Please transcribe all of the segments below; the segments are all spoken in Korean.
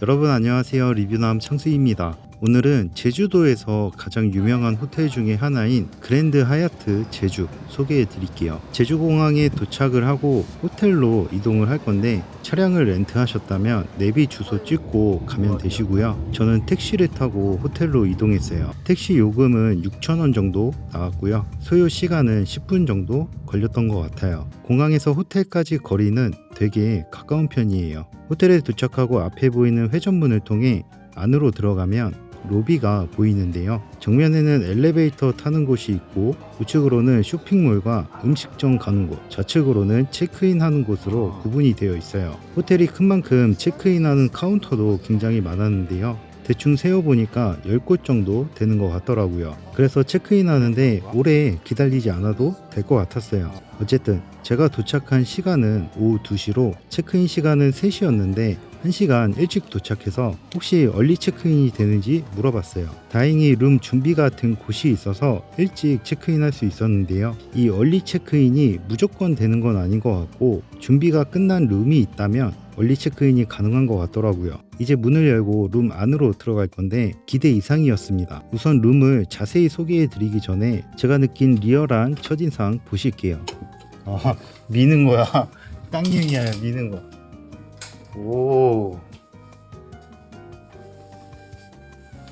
여러분 안녕하세요. 리뷰남 창수입니다 오늘은 제주도에서 가장 유명한 호텔 중에 하나인 그랜드 하얏트 제주 소개해 드릴게요. 제주공항에 도착을 하고 호텔로 이동을 할 건데 차량을 렌트하셨다면 내비 주소 찍고 가면 되시고요. 저는 택시를 타고 호텔로 이동했어요. 택시 요금은 6,000원 정도 나왔고요. 소요 시간은 10분 정도 걸렸던 것 같아요. 공항에서 호텔까지 거리는 되게 가까운 편이에요. 호텔에 도착하고 앞에 보이는 회전문을 통해 안으로 들어가면 로비가 보이는데요. 정면에는 엘리베이터 타는 곳이 있고 우측으로는 쇼핑몰과 음식점 가는 곳, 좌측으로는 체크인 하는 곳으로 구분이 되어 있어요. 호텔이 큰 만큼 체크인 하는 카운터도 굉장히 많았는데요. 대충 세어보니까 10곳 정도 되는 것 같더라고요. 그래서 체크인 하는데 오래 기다리지 않아도 될 것 같았어요. 어쨌든 제가 도착한 시간은 오후 2시로 체크인 시간은 3시였는데 1시간 일찍 도착해서 혹시 얼리 체크인이 되는지 물어봤어요. 다행히 룸 준비가 된 곳이 있어서 일찍 체크인 할 수 있었는데요. 이 얼리 체크인이 무조건 되는 건 아닌 것 같고 준비가 끝난 룸이 있다면 얼리 체크인이 가능한 것 같더라고요. 이제 문을 열고 룸 안으로 들어갈 건데 기대 이상이었습니다. 우선 룸을 자세히 소개해 드리기 전에 제가 느낀 리얼한 첫인상 보실게요. 아, 미는 거야. 아니라 미는 거. 오.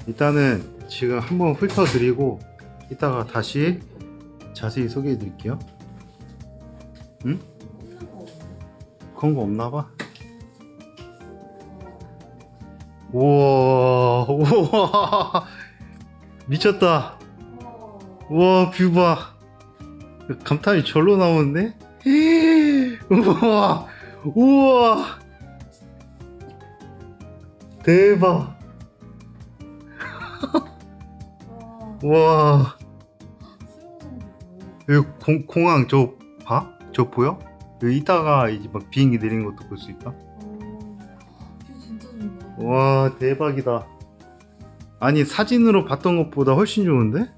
일단은 지금 한번 훑어 드리고 이따가 다시 자세히 소개해 드릴게요. 응? 그런 거 없나 봐. 우와, 우와, 미쳤다. 우와, 뷰 봐. 감탄이 절로 나오는데? 우와, 우와, 대박. 우와, 여기 공, 공항 저 봐? 저 보여? 여기 이따가 이제 막 비행기 내리는 것도 볼 수 있다. 좋네. 와 대박이다 아니 사진으로 봤던 것보다 훨씬 좋은데?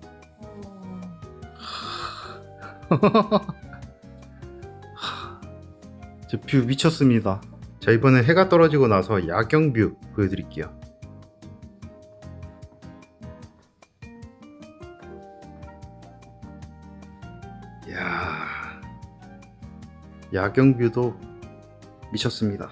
저 뷰 미쳤습니다 자 이번엔 해가 떨어지고 나서 야경 뷰 보여드릴게요. 이야 야경 뷰도 미쳤습니다.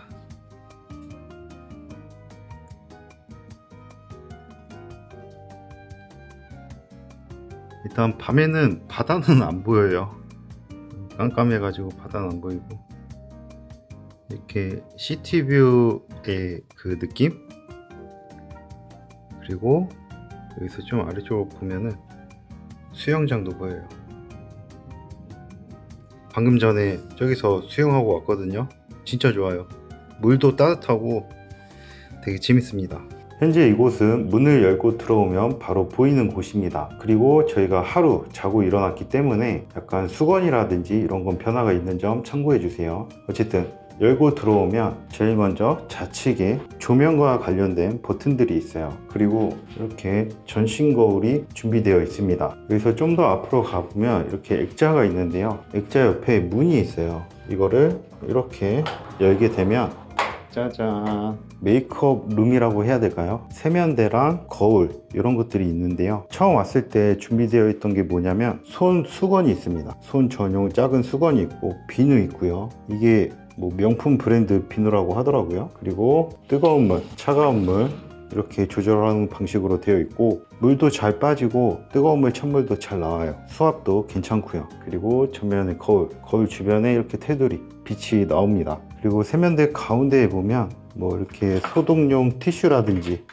일단 밤에는 바다는 안 보여요. 깜깜해가지고 바다는 안 보이고 이렇게 시티뷰의 그 느낌 그리고 여기서 좀 아래쪽으로 보면은 수영장도 보여요. 방금 전에 저기서 수영하고 왔거든요. 진짜 좋아요. 물도 따뜻하고 되게 재밌습니다. 현재 이곳은 문을 열고 들어오면 바로 보이는 곳입니다. 그리고 저희가 하루 자고 일어났기 때문에 약간 수건이라든지 이런 건 변화가 있는 점 참고해 주세요. 어쨌든 열고 들어오면 제일 먼저 좌측에 조명과 관련된 버튼들이 있어요. 그리고 이렇게 전신 거울이 준비되어 있습니다. 여기서 좀 더 앞으로 가보면 이렇게 액자가 있는데요. 액자 옆에 문이 있어요. 이거를 이렇게 열게 되면 짜잔 메이크업 룸이라고 해야 될까요? 세면대랑 거울 이런 것들이 있는데요 처음 왔을 때 준비되어 있던 게 뭐냐면 손 수건이 있습니다 손 전용 작은 수건이 있고 비누 있고요 이게 뭐 명품 브랜드 비누라고 하더라고요. 그리고 뜨거운 물 차가운 물 이렇게 조절하는 방식으로 되어 있고 물도 잘 빠지고 뜨거운 물 찬물도 잘 나와요. 수압도 괜찮고요. 그리고 전면에 거울 거울 주변에 이렇게 테두리 빛이 나옵니다. 그리고 세면대 가운데에 보면 뭐 이렇게 소독용 티슈라든지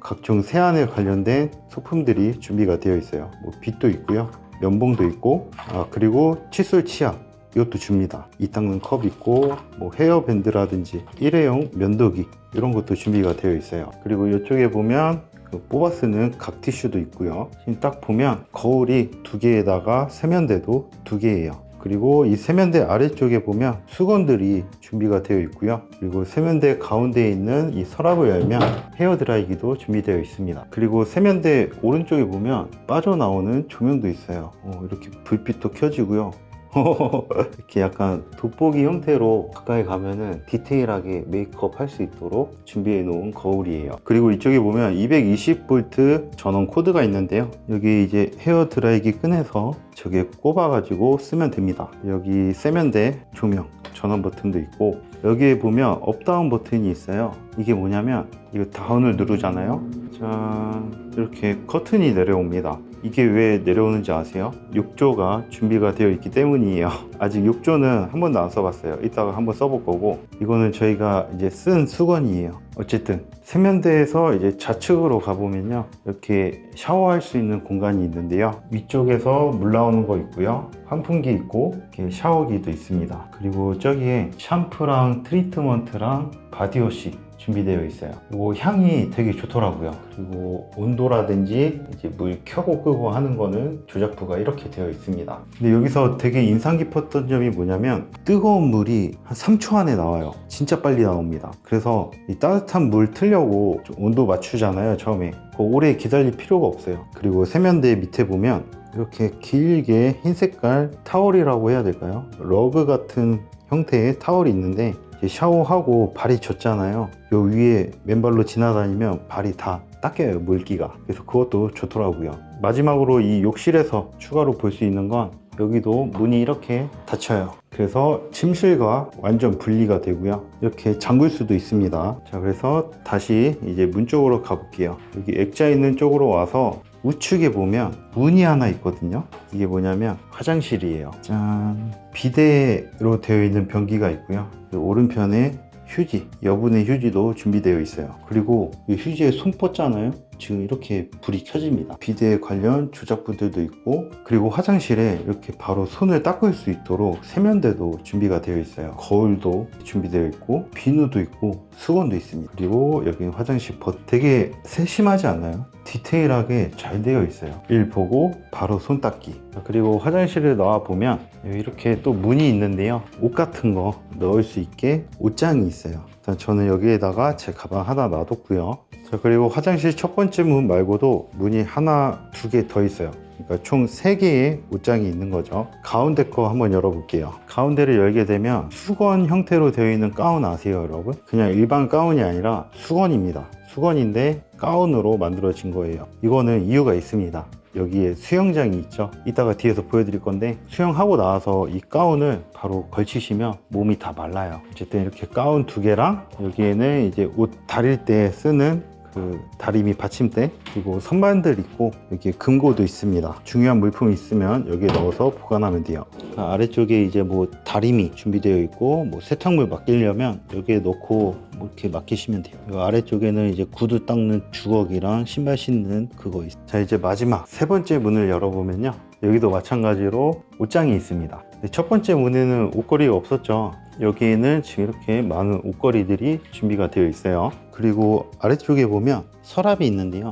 각종 세안에 관련된 소품들이 준비가 되어 있어요. 뭐 빗도 있고요. 면봉도 있고 아 그리고 칫솔 치약 이것도 줍니다. 이 닦는 컵 있고 뭐 헤어밴드라든지 일회용 면도기 이런 것도 준비가 되어 있어요. 그리고 이쪽에 보면 그 뽑아 쓰는 각 티슈도 있고요. 지금 딱 보면 거울이 두 개에다가 세면대도 두 개예요. 그리고 이 세면대 아래쪽에 보면 수건들이 준비가 되어 있고요. 그리고 세면대 가운데에 있는 이 서랍을 열면 헤어드라이기도 준비되어 있습니다. 그리고 세면대 오른쪽에 보면 빠져나오는 조명도 있어요. 어, 이렇게 불빛도 켜지고요 이렇게 약간 돋보기 형태로 가까이 가면은 디테일하게 메이크업 할 수 있도록 준비해 놓은 거울이에요. 그리고 이쪽에 보면 220V 전원 코드가 있는데요. 여기 이제 헤어 드라이기 끈에서 저게 꼽아 가지고 쓰면 됩니다. 여기 세면대 조명 전원 버튼도 있고 여기에 보면 업다운 버튼이 있어요. 이게 뭐냐면 이거 다운을 누르잖아요. 짠 이렇게 커튼이 내려옵니다. 이게 왜 내려오는지 아세요? 욕조가 준비가 되어 있기 때문이에요. 아직 욕조는 한 번도 안 써봤어요. 이따가 한번 써볼 거고 이거는 저희가 이제 쓴 수건이에요. 어쨌든 세면대에서 이제 좌측으로 가보면요 이렇게 샤워할 수 있는 공간이 있는데요 위쪽에서 물 나오는 거 있고요 환풍기 있고 이렇게 샤워기도 있습니다 그리고 저기에 샴푸랑 트리트먼트랑 바디워시 준비되어 있어요. 이거 향이 되게 좋더라고요. 그리고 온도라든지 이제 물 켜고 끄고 하는 거는 조작부가 이렇게 되어 있습니다. 근데 여기서 되게 인상 깊었던 점이 뭐냐면 뜨거운 물이 한 3초 안에 나와요. 진짜 빨리 나옵니다. 그래서 이 따뜻한 물 틀려고 좀 온도 맞추잖아요. 처음에. 그 오래 기다릴 필요가 없어요. 그리고 세면대 밑에 보면 이렇게 길게 흰 색깔 타월이라고 해야 될까요? 러그 같은 형태의 타월이 있는데 샤워하고 발이 젖잖아요. 요 위에 맨발로 지나다니면 발이 다 닦여요, 물기가. 그래서 그것도 좋더라고요. 마지막으로 이 욕실에서 추가로 볼 수 있는 건 여기도 문이 이렇게 닫혀요. 그래서 침실과 완전 분리가 되고요. 이렇게 잠글 수도 있습니다. 자, 그래서 다시 이제 문 쪽으로 가볼게요. 여기 액자 있는 쪽으로 와서 우측에 보면 문이 하나 있거든요. 이게 뭐냐면 화장실이에요. 짠. 비데로 되어 있는 변기가 있고요. 그리고 오른편에 휴지, 여분의 휴지도 준비되어 있어요. 그리고 이 휴지에 손 뻗잖아요. 지금 이렇게 불이 켜집니다. 비데 관련 조작부들도 있고, 그리고 화장실에 이렇게 바로 손을 닦을 수 있도록 세면대도 준비가 되어 있어요. 거울도 준비되어 있고, 비누도 있고, 수건도 있습니다. 그리고 여기 화장실 버 되게 세심하지 않나요? 디테일하게 잘 되어 있어요. 일 보고 바로 손 닦기. 그리고 화장실에 나와 보면 이렇게 또 문이 있는데요. 옷 같은 거 넣을 수 있게 옷장이 있어요. 일단 저는 여기에다가 제 가방 하나 놔뒀고요. 자, 그리고 화장실 첫 번째 문 말고도 문이 하나, 두 개 더 있어요. 그러니까 총 세개의 옷장이 있는 거죠. 가운데 거 한번 열어볼게요. 가운데를 열게 되면 수건 형태로 되어 있는 가운 아세요, 여러분? 그냥 일반 가운이 아니라 수건입니다. 수건인데 가운으로 만들어진 거예요. 이거는 이유가 있습니다. 여기에 수영장이 있죠. 이따가 뒤에서 보여드릴 건데 수영하고 나와서 이 가운을 바로 걸치시면 몸이 다 말라요. 어쨌든 이렇게 가운 두 개랑 여기에는 이제 옷 다릴 때 쓰는 그 다리미 받침대 그리고 선반들 있고 여기 금고도 있습니다. 중요한 물품이 있으면 여기에 넣어서 보관하면 돼요. 그 아래쪽에 이제 뭐 다리미 준비되어 있고 뭐 세탁물 맡기려면 여기에 넣고 뭐 이렇게 맡기시면 돼요. 이 아래쪽에는 이제 구두 닦는 주걱이랑 신발 신는 그거 있어요. 자 이제 마지막 세 번째 문을 열어보면요. 여기도 마찬가지로 옷장이 있습니다. 첫 번째 문에는 옷걸이가 없었죠. 여기에는 지금 이렇게 많은 옷걸이들이 준비가 되어 있어요. 그리고 아래쪽에 보면 서랍이 있는데요.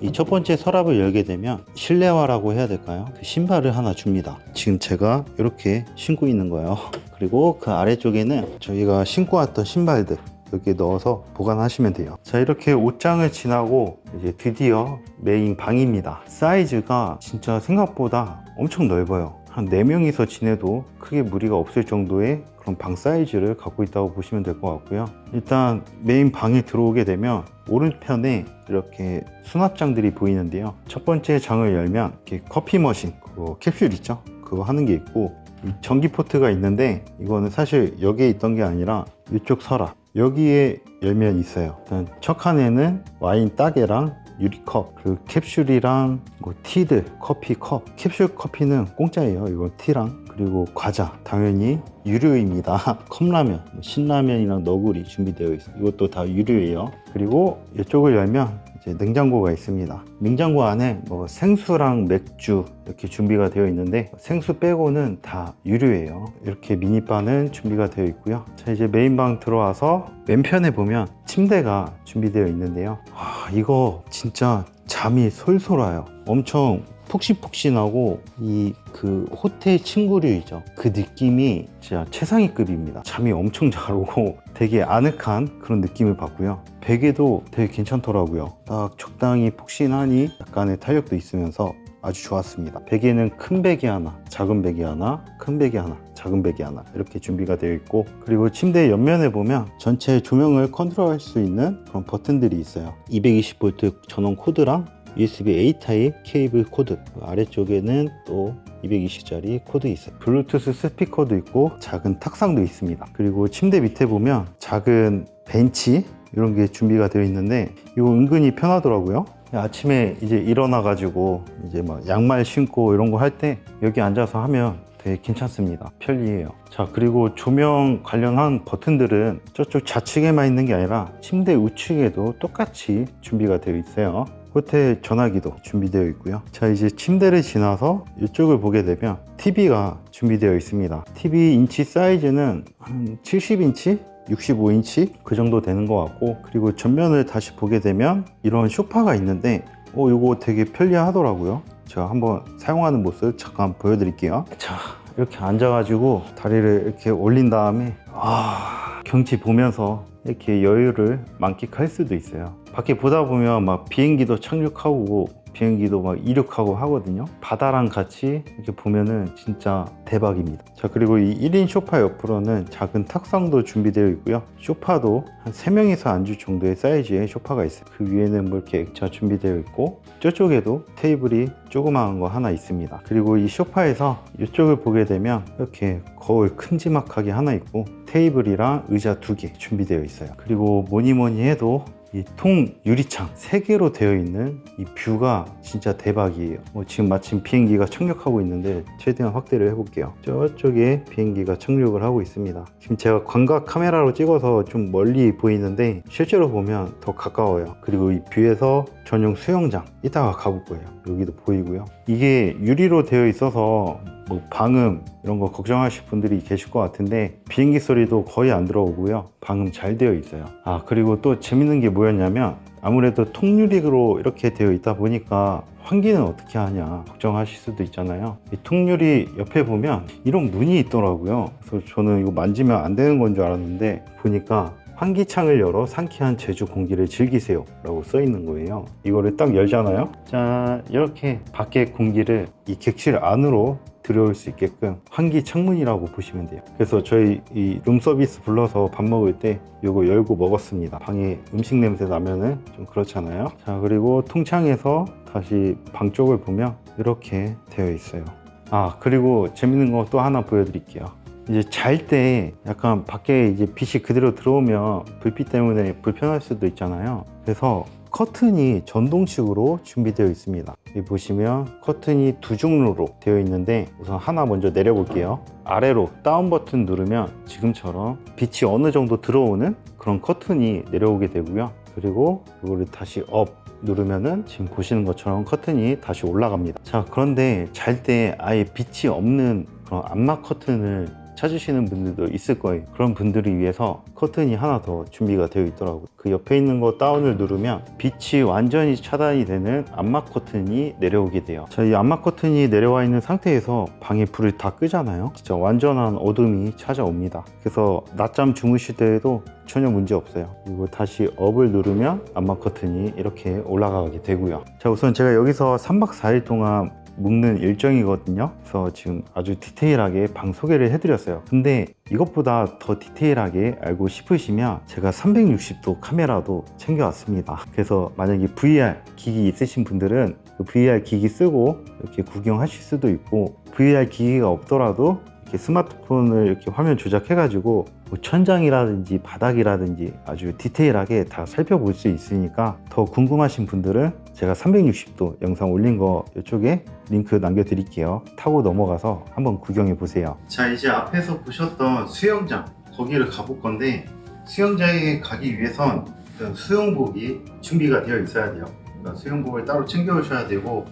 이 첫 번째 서랍을 열게 되면 실내화라고 해야 될까요? 그 신발을 하나 줍니다. 지금 제가 이렇게 신고 있는 거예요. 그리고 그 아래쪽에는 저희가 신고 왔던 신발들 여기에 넣어서 보관하시면 돼요. 자, 이렇게 옷장을 지나고 이제 드디어 메인 방입니다. 사이즈가 진짜 생각보다 엄청 넓어요. 한 4명이서 지내도 크게 무리가 없을 정도의 그런 방 사이즈를 갖고 있다고 보시면 될 것 같고요. 일단 메인 방에 들어오게 되면 오른편에 이렇게 수납장들이 보이는데요. 첫 번째 장을 열면 이렇게 커피 머신, 그거 캡슐 있죠? 그거 하는 게 있고 이 전기 포트가 있는데 이거는 사실 여기에 있던 게 아니라 이쪽 서랍 여기에 열면 있어요. 일단 첫 칸에는 와인 따개랑 유리컵, 그리고 캡슐이랑 뭐 티들, 커피 컵. 캡슐 커피는 공짜예요. 이거 티랑 그리고 과자 당연히 유료입니다. 컵라면, 뭐 신라면이랑 너구리 준비되어 있어요. 이것도 다 유료예요. 그리고 이쪽을 열면 이제 냉장고가 있습니다. 냉장고 안에 뭐 생수랑 맥주 이렇게 준비가 되어 있는데 생수 빼고는 다 유료예요. 이렇게 미니바는 준비가 되어 있고요. 자 이제 메인방 들어와서 왼편에 보면 침대가 준비되어 있는데요. 아 이거 진짜 잠이 솔솔 와요. 엄청 푹신푹신하고 이 그 호텔 침구류이죠. 그 느낌이 진짜 최상위급입니다. 잠이 엄청 잘 오고 되게 아늑한 그런 느낌을 받고요. 베개도 되게 괜찮더라고요. 딱 적당히 푹신하니 약간의 탄력도 있으면서 아주 좋았습니다. 베개는 큰 베개 하나, 작은 베개 하나, 큰 베개 하나, 작은 베개 하나 이렇게 준비가 되어 있고 그리고 침대 옆면에 보면 전체 조명을 컨트롤할 수 있는 그런 버튼들이 있어요. 220V 전원 코드랑 USB A 타입 케이블 코드 그 아래쪽에는 또 220짜리 코드 있어요. 블루투스 스피커도 있고 작은 탁상도 있습니다. 그리고 침대 밑에 보면 작은 벤치 이런 게 준비가 되어 있는데 이거 은근히 편하더라고요. 아침에 이제 일어나 가지고 이제 막 양말 신고 이런 거 할 때 여기 앉아서 하면 되게 괜찮습니다. 편리해요. 자, 그리고 조명 관련한 버튼들은 저쪽 좌측에만 있는 게 아니라 침대 우측에도 똑같이 준비가 되어 있어요. 호텔 전화기도 준비되어 있고요. 자, 이제 침대를 지나서 이쪽을 보게 되면 TV가 준비되어 있습니다. TV 인치 사이즈는 한 70인치? 65인치? 그 정도 되는 것 같고, 그리고 전면을 다시 보게 되면 이런 소파가 있는데, 어, 이거 되게 편리하더라고요. 제가 한번 사용하는 모습 잠깐 보여드릴게요. 자, 이렇게 앉아가지고 다리를 이렇게 올린 다음에, 아, 경치 보면서 이렇게 여유를 만끽할 수도 있어요. 밖에 보다 보면 막 비행기도 착륙하고 비행기도 막 이륙하고 하거든요. 바다랑 같이 이렇게 보면은 진짜 대박입니다. 자, 그리고 이 1인 소파 옆으로는 작은 탁상도 준비되어 있고요. 소파도 한 3명이서 앉을 정도의 사이즈의 소파가 있어요. 그 위에는 뭐 이렇게 액자 준비되어 있고 저쪽에도 테이블이 조그마한 거 하나 있습니다. 그리고 이 소파에서 이쪽을 보게 되면 이렇게 거울 큼지막하게 하나 있고 테이블이랑 의자 두 개 준비되어 있어요. 그리고 뭐니 뭐니 해도 이 통 유리창 세 개로 되어 있는 이 뷰가 진짜 대박이에요. 뭐 지금 마침 비행기가 착륙하고 있는데 최대한 확대를 해볼게요. 저쪽에 비행기가 착륙을 하고 있습니다. 지금 제가 광각 카메라로 찍어서 좀 멀리 보이는데 실제로 보면 더 가까워요. 그리고 이 뷰에서 전용 수영장 이따가 가볼 거예요. 여기도 보이고요. 이게 유리로 되어 있어서 뭐 방음 이런 거 걱정하실 분들이 계실 것 같은데 비행기 소리도 거의 안 들어오고요. 방음 잘 되어 있어요. 아 그리고 또 재밌는 게 뭐였냐면 아무래도 통유리로 이렇게 되어 있다 보니까 환기는 어떻게 하냐 걱정하실 수도 있잖아요. 이 통유리 옆에 보면 이런 문이 있더라고요. 그래서 저는 이거 만지면 안 되는 건 줄 알았는데 보니까 환기창을 열어 상쾌한 제주 공기를 즐기세요 라고 써 있는 거예요. 이거를 딱 열잖아요? 자 이렇게 밖에 공기를 이 객실 안으로 들어올 수 있게끔 환기 창문이라고 보시면 돼요. 그래서 저희 이 룸서비스 불러서 밥 먹을 때 이거 열고 먹었습니다. 방에 음식 냄새 나면은 좀 그렇잖아요. 자 그리고 통창에서 다시 방 쪽을 보면 이렇게 되어 있어요. 아 그리고 재밌는 거 또 하나 보여드릴게요 이제 잘 때 약간 밖에 이제 빛이 그대로 들어오면 불빛 때문에 불편할 수도 있잖아요. 그래서 커튼이 전동식으로 준비되어 있습니다. 여기 보시면 커튼이 두 종류로 되어 있는데 우선 하나 먼저 내려볼게요. 아래로 다운 버튼 누르면 지금처럼 빛이 어느 정도 들어오는 그런 커튼이 내려오게 되고요. 그리고 이거를 다시 업 누르면은 지금 보시는 것처럼 커튼이 다시 올라갑니다. 자, 그런데 잘 때 아예 빛이 없는 그런 암막 커튼을 찾으시는 분들도 있을 거예요. 그런 분들을 위해서 커튼이 하나 더 준비가 되어 있더라고요. 그 옆에 있는 거 다운을 누르면 빛이 완전히 차단이 되는 암막 커튼이 내려오게 돼요. 자, 이 암막 커튼이 내려와 있는 상태에서 방에 불을 다 끄잖아요. 진짜 완전한 어둠이 찾아옵니다. 그래서 낮잠 주무실 때에도 전혀 문제 없어요. 그리고 다시 업을 누르면 암막 커튼이 이렇게 올라가게 되고요. 자, 우선 제가 여기서 3박 4일 동안 묵는 일정이거든요. 그래서 지금 아주 디테일하게 방 소개를 해드렸어요. 근데 이것보다 더 디테일하게 알고 싶으시면 제가 360도 카메라도 챙겨왔습니다. 그래서 만약에 VR 기기 있으신 분들은 그 VR 기기 쓰고 이렇게 구경하실 수도 있고 VR 기기가 없더라도 이렇게 스마트폰을 이렇게 화면 조작해 가지고 뭐 천장이라든지 바닥이라든지 아주 디테일하게 다 살펴볼 수 있으니까 더 궁금하신 분들은 제가 360도 영상 올린 거 이쪽에 링크 남겨드릴게요. 타고 넘어가서 한번 구경해 보세요. 자 이제 앞에서 보셨던 수영장 거기를 가볼 건데 수영장에 가기 위해선 일단 수영복이 준비가 되어 있어야 돼요. 그러니까 수영복을 따로 챙겨 오셔야 되고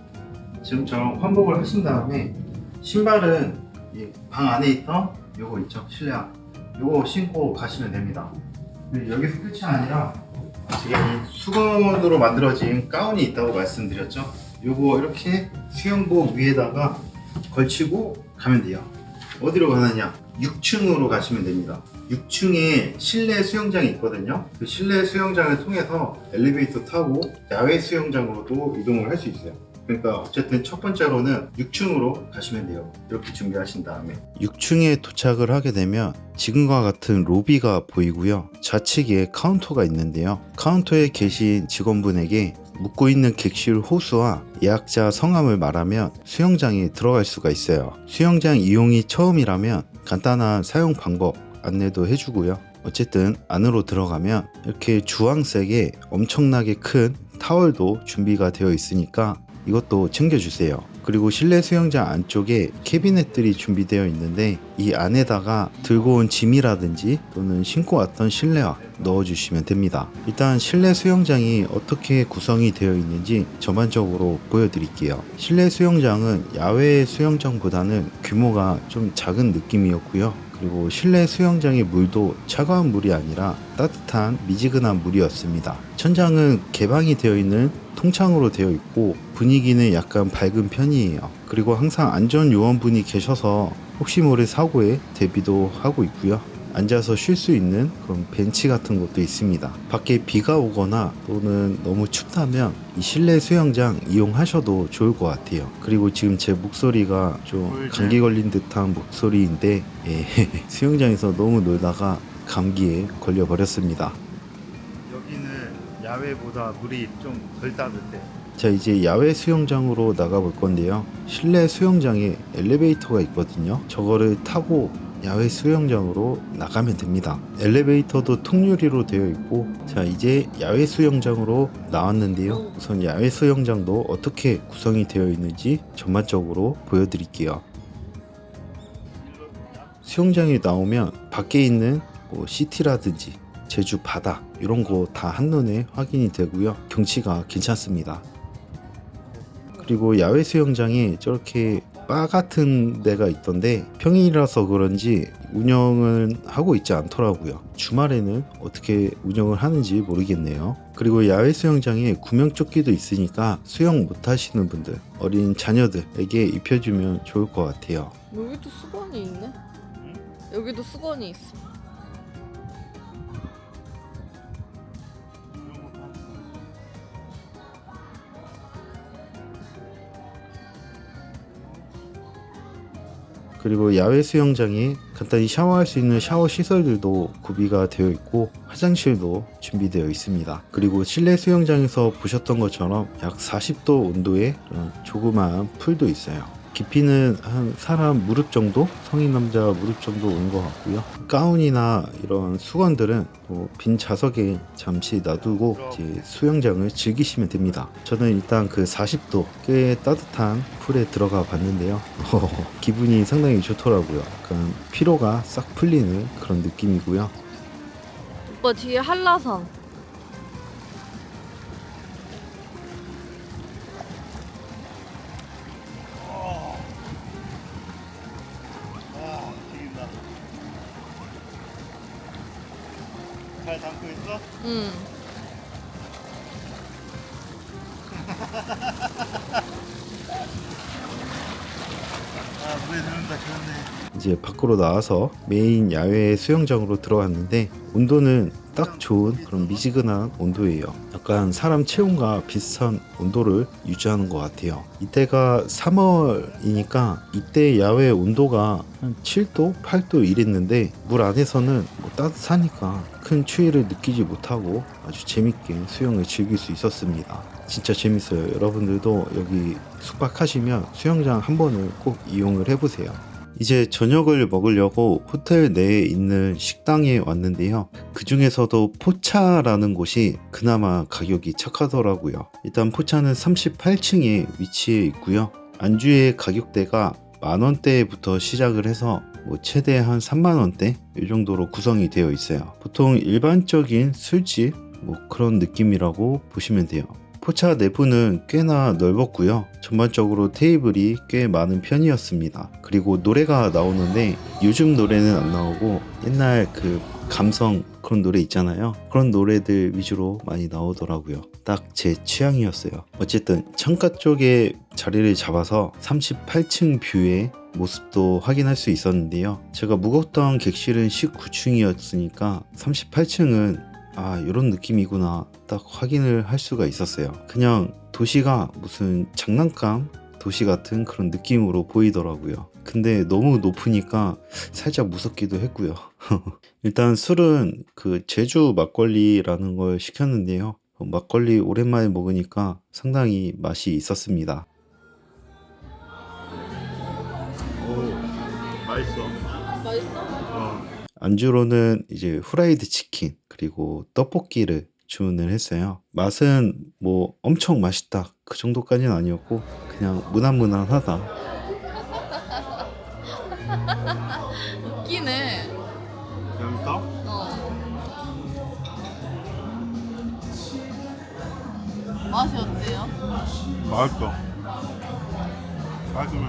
지금처럼 환복을 하신 다음에 신발은 이방 안에 있던 요거 있죠 실내화 요거 신고 가시면 됩니다. 여기서 끝이 아니라 이 수건으로 만들어진 가운이 있다고 말씀드렸죠. 요거 이렇게 수영복 위에다가 걸치고 가면 돼요. 어디로 가느냐? 6층으로 가시면 됩니다. 6층에 실내 수영장이 있거든요. 그 실내 수영장을 통해서 엘리베이터 타고 야외 수영장으로도 이동을 할 수 있어요. 그러니까 어쨌든 첫 번째로는 6층으로 가시면 돼요. 이렇게 준비하신 다음에 6층에 도착을 하게 되면 지금과 같은 로비가 보이고요. 좌측에 카운터가 있는데요. 카운터에 계신 직원분에게 묵고 있는 객실 호수와 예약자 성함을 말하면 수영장에 들어갈 수가 있어요. 수영장 이용이 처음이라면 간단한 사용 방법 안내도 해주고요. 어쨌든 안으로 들어가면 이렇게 주황색의 엄청나게 큰 타월도 준비가 되어 있으니까 이것도 챙겨주세요. 그리고 실내 수영장 안쪽에 캐비넷들이 준비되어 있는데 이 안에다가 들고 온 짐이라든지 또는 신고 왔던 실내화 넣어주시면 됩니다. 일단 실내 수영장이 어떻게 구성이 되어 있는지 전반적으로 보여드릴게요. 실내 수영장은 야외 수영장보다는 규모가 좀 작은 느낌이었고요. 그리고 실내 수영장의 물도 차가운 물이 아니라 따뜻한 미지근한 물이었습니다. 천장은 개방이 되어 있는 통창으로 되어 있고 분위기는 약간 밝은 편이에요. 그리고 항상 안전 요원분이 계셔서 혹시 모를 사고에 대비도 하고 있고요. 앉아서 쉴 수 있는 그런 벤치 같은 것도 있습니다. 밖에 비가 오거나 또는 너무 춥다면 이 실내 수영장 이용하셔도 좋을 것 같아요. 그리고 지금 제 목소리가 좀 감기 걸린 듯한 목소리인데 예, 수영장에서 너무 놀다가 감기에 걸려 버렸습니다. 여기는 야외보다 물이 좀 덜 따뜻해. 자 이제 야외 수영장으로 나가 볼 건데요. 실내 수영장에 엘리베이터가 있거든요. 저거를 타고 야외 수영장으로 나가면 됩니다. 엘리베이터도 통유리로 되어 있고 자 이제 야외 수영장으로 나왔는데요. 우선 야외 수영장도 어떻게 구성이 되어 있는지 전반적으로 보여드릴게요. 수영장에 나오면 밖에 있는 뭐 시티라든지 제주 바다 이런 거 다 한눈에 확인이 되고요. 경치가 괜찮습니다. 그리고 야외 수영장에 저렇게 바 같은 데가 있던데 평일이라서 그런지 운영을 하고 있지 않더라고요. 주말에는 어떻게 운영을 하는지 모르겠네요. 그리고 야외 수영장에 구명조끼도 있으니까 수영 못 하시는 분들, 어린 자녀들에게 입혀주면 좋을 것 같아요. 여기도 수건이 있네. 여기도 수건이 있어. 그리고 야외 수영장에 간단히 샤워할 수 있는 샤워 시설들도 구비가 되어 있고 화장실도 준비되어 있습니다. 그리고 실내 수영장에서 보셨던 것처럼 약 40도 온도의 그런 조그마한 풀도 있어요. 깊이는 한 사람 무릎 정도, 성인 남자 무릎 정도 오는 것 같고요. 가운이나 이런 수건들은 뭐 빈 좌석에 잠시 놔두고 이제 수영장을 즐기시면 됩니다. 저는 일단 그 40도 꽤 따뜻한 풀에 들어가 봤는데요. 기분이 상당히 좋더라고요. 약간 피로가 싹 풀리는 그런 느낌이고요. 오빠 뒤에 한라산. 들어온다 좋네. 이제 밖으로 나와서 메인 야외 수영장으로 들어갔는데 온도는 딱 좋은 그런 미지근한 온도예요. 약간 사람 체온과 비슷한 온도를 유지하는 것 같아요. 이때가 3월이니까 이때 야외 온도가 한 7도, 8도 이랬는데 물 안에서는 뭐 따뜻하니까 큰 추위를 느끼지 못하고 아주 재밌게 수영을 즐길 수 있었습니다. 진짜 재밌어요. 여러분들도 여기 숙박하시면 수영장 한 번은 꼭 이용을 해보세요. 이제 저녁을 먹으려고 호텔 내에 있는 식당에 왔는데요. 그 중에서도 포차라는 곳이 그나마 가격이 착하더라고요. 일단 포차는 38층에 위치해 있고요. 안주의 가격대가 만 원대부터 시작을 해서 뭐 최대 한 3만 원대 이 정도로 구성이 되어 있어요. 보통 일반적인 술집 뭐 그런 느낌이라고 보시면 돼요. 포차 내부는 꽤나 넓었고요. 전반적으로 테이블이 꽤 많은 편이었습니다. 그리고 노래가 나오는데 요즘 노래는 안 나오고 옛날 그 감성 그런 노래 있잖아요. 그런 노래들 위주로 많이 나오더라고요. 딱 제 취향이었어요. 어쨌든 창가 쪽에 자리를 잡아서 38층 뷰의 모습도 확인할 수 있었는데요. 제가 묵었던 객실은 19층이었으니까 38층은 아 이런 느낌이구나 딱 확인을 할 수가 있었어요. 그냥 도시가 무슨 장난감 도시 같은 그런 느낌으로 보이더라고요. 근데 너무 높으니까 살짝 무섭기도 했고요. 일단 술은 그 제주 막걸리라는 걸 시켰는데요. 어, 막걸리 오랜만에 먹으니까 상당히 맛이 있었습니다. 맛있어. 맛있어? 안주로는 이제 후라이드 치킨 그리고 떡볶이를 주문을 했어요. 맛은 뭐 엄청 맛있다 그 정도까지는 아니었고 그냥 무난무난하다. 웃기네. 재밌어? 어. 맛이 어때요? 맛있어. 맛있으면.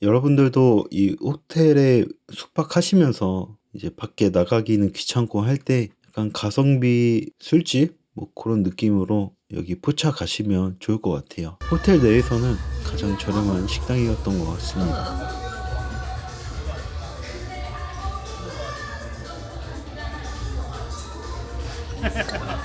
여러분들도 이 호텔에 숙박하시면서 이제 밖에 나가기는 귀찮고 할 때 약간 가성비 술집 뭐 그런 느낌으로 여기 포차 가시면 좋을 것 같아요. 호텔 내에서는 가장 저렴한 식당이었던 것 같습니다.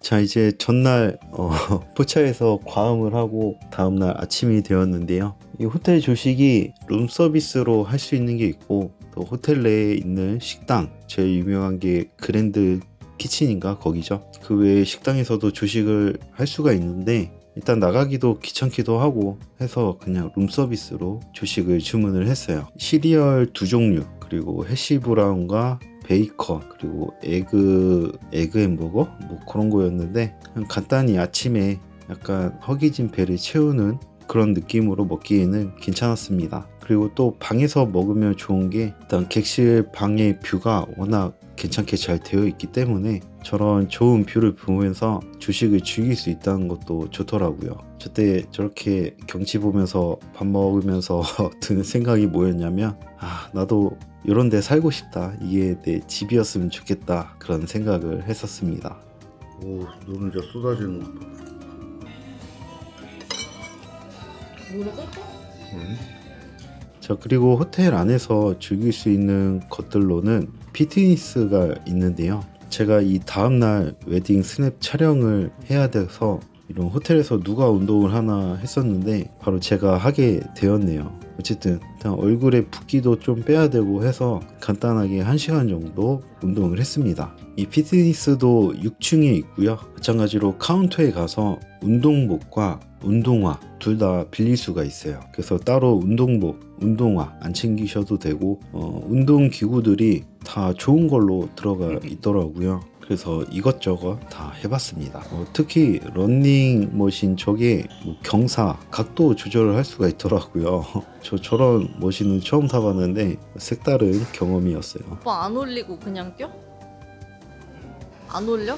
자 이제 전날 어, 포차에서 과음을 하고 다음날 아침이 되었는데요. 이 호텔 조식이 룸 서비스로 할 수 있는 게 있고 또 호텔 내에 있는 식당 제일 유명한 게 그랜드 키친인가 거기죠. 그 외에 식당에서도 조식을 할 수가 있는데 일단 나가기도 귀찮기도 하고 해서 그냥 룸 서비스로 조식을 주문을 했어요. 시리얼 두 종류 그리고 해시 브라운과 베이컨 그리고 에그 에그 햄버거 뭐 그런 거였는데 그냥 간단히 아침에 약간 허기진 배를 채우는 그런 느낌으로 먹기에는 괜찮았습니다. 그리고 또 방에서 먹으면 좋은 게 일단 객실 방의 뷰가 워낙 괜찮게 잘 되어 있기 때문에 저런 좋은 뷰를 보면서 주식을 즐길 수 있다는 것도 좋더라고요. 저때 저렇게 경치 보면서 밥 먹으면서 드는 생각이 뭐였냐면 아 나도 이런 데 살고 싶다. 이게 내 집이었으면 좋겠다. 그런 생각을 했었습니다. 오, 눈을 진짜 쏟아지는 것 봐. 모르고? 자 그리고 호텔 안에서 즐길 수 있는 것들로는 피트니스가 있는데요. 제가 이 다음날 웨딩 스냅 촬영을 해야 돼서 이런 호텔에서 누가 운동을 하나 했었는데 바로 제가 하게 되었네요. 어쨌든 얼굴에 붓기도 좀 빼야 되고 해서 간단하게 1시간 정도 운동을 했습니다. 이 피트니스도 6층에 있고요. 마찬가지로 카운터에 가서 운동복과 운동화 둘 다 빌릴 수가 있어요. 그래서 따로 운동복, 운동화 안 챙기셔도 되고 어, 운동 기구들이 다 좋은 걸로 들어가 있더라고요. 그래서 이것저것 다 해봤습니다. 어, 특히 런닝 머신 저게 뭐 경사, 각도 조절을 할 수가 있더라고요. 저 저런 머신은 처음 타봤는데 색다른 경험이었어요. 오빠 안 올리고 그냥 뛰어? 안 올려?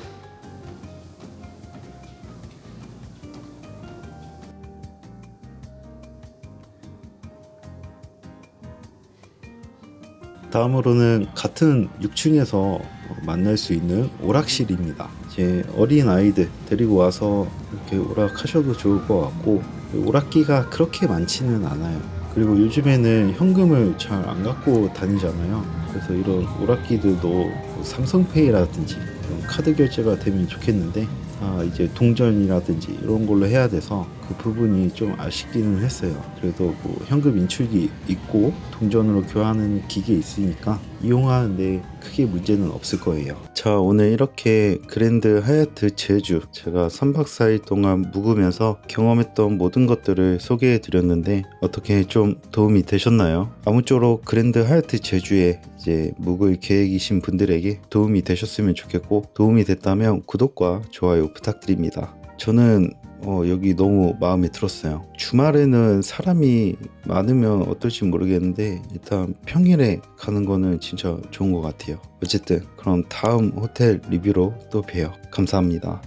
다음으로는 같은 6층에서 만날 수 있는 오락실입니다. 제 어린 아이들 데리고 와서 이렇게 오락하셔도 좋을 것 같고 오락기가 그렇게 많지는 않아요. 그리고 요즘에는 현금을 잘 안 갖고 다니잖아요. 그래서 이런 오락기들도 뭐 삼성페이라든지 이런 카드 결제가 되면 좋겠는데 아 이제 동전이라든지 이런 걸로 해야 돼서 그 부분이 좀 아쉽기는 했어요. 그래도 뭐 현금 인출기 있고 동전으로 교환하는 기계 있으니까 이용하는데 크게 문제는 없을 거예요. 자 오늘 이렇게 그랜드 하얏트 제주 제가 3박 4일 동안 묵으면서 경험했던 모든 것들을 소개해 드렸는데 어떻게 좀 도움이 되셨나요? 아무쪼록 그랜드 하얏트 제주에 이제 묵을 계획이신 분들에게 도움이 되셨으면 좋겠고 도움이 됐다면 구독과 좋아요 부탁드립니다. 저는 어, 여기 너무 마음에 들었어요. 주말에는 사람이 많으면 어떨지 모르겠는데 일단 평일에 가는 거는 진짜 좋은 것 같아요. 어쨌든 그럼 다음 호텔 리뷰로 또 봬요. 감사합니다.